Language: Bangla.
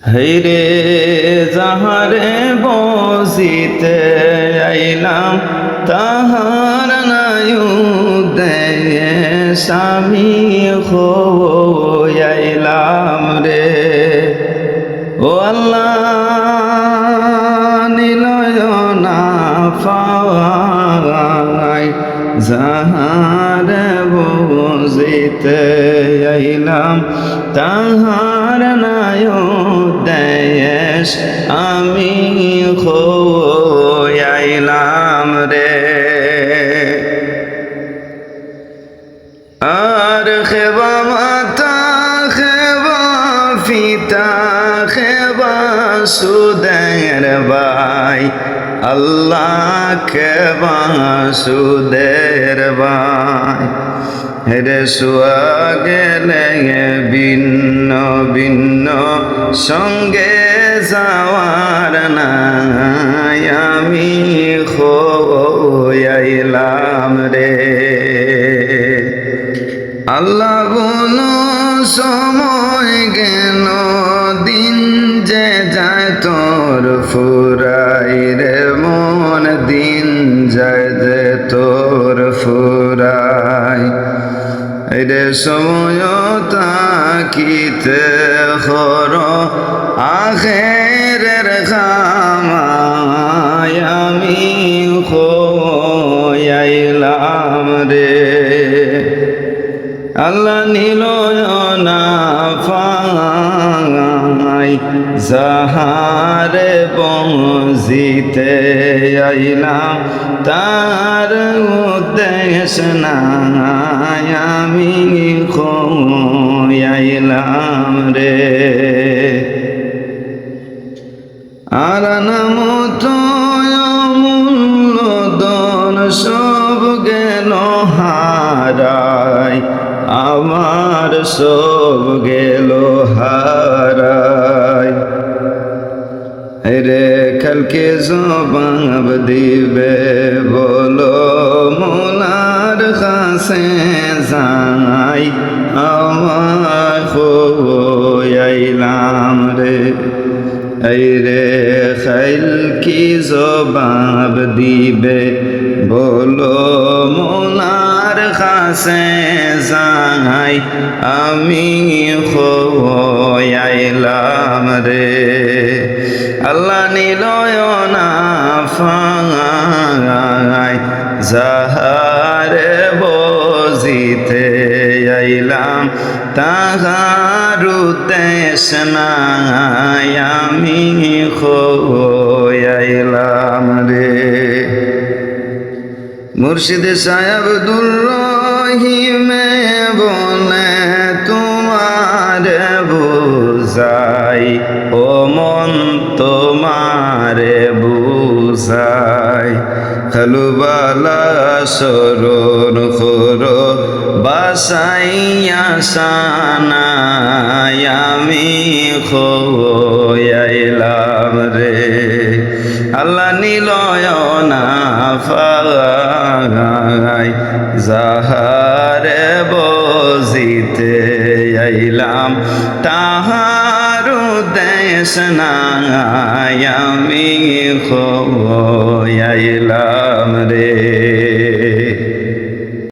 হেরে যাহারে বসিতে আইলাম তাহার নায়ু দেয় স্বামী আইলাম রে। ও আল্লাহ নিলয় না পাওয়াই যাহার বুঝিতে আইলাম, তাহার নায় দেশ আমি আইলাম রে। আর খেবা মাতা, খেবা পিতা, খেবা সুদের ভাই আল্লাহ খেবা সুদের ভাই। হেরে শুয়া গেলে ভিন্ন ভিন্ন সঙ্গে যাওয়ার নাই আমি খোয়াইলাম রে। আল্লাহ কোন সময় গেল, দিন যে যায় তোর মন দিন যায় যে তোর ফুরাই। রে সময় তাকিতে হর আখের খামায় আমি খোয়াইলাম রে। আল্লাহ নিল যাহারে বজিতে আইলাম, তার উদ্দেশ নাই আমি আইলাম রে। আর নাম তো অমূল্য দন সব গেল হারাই আমার সব গেল হারাই রে কালকে জবাব দিবে, বলো মোলার কাছে যাই আমার আইলাম রে। এই রে খাইল কি জবাব দিবে, বলো মোলার কাছে যাই আমি আইলাম রে। আল্লাহ নিলয় না ফাই যাহারে বজিতে আইলাম, তাহার উদ্দেশ আমি আইলাম রে। মুর্শিদ সাহেব দুর্রহিমে বলে বুঝাই, ও মন তোমার বুঝাই। খালুবালা সরণ খোর বাসাইয়া সানাই, আমি খোয়াইলাম রে। আল্লাহ নিলয় না ফাই যাহারে বজিতে আইলাম দেশ নাই আমি খোয়াইলাম রে।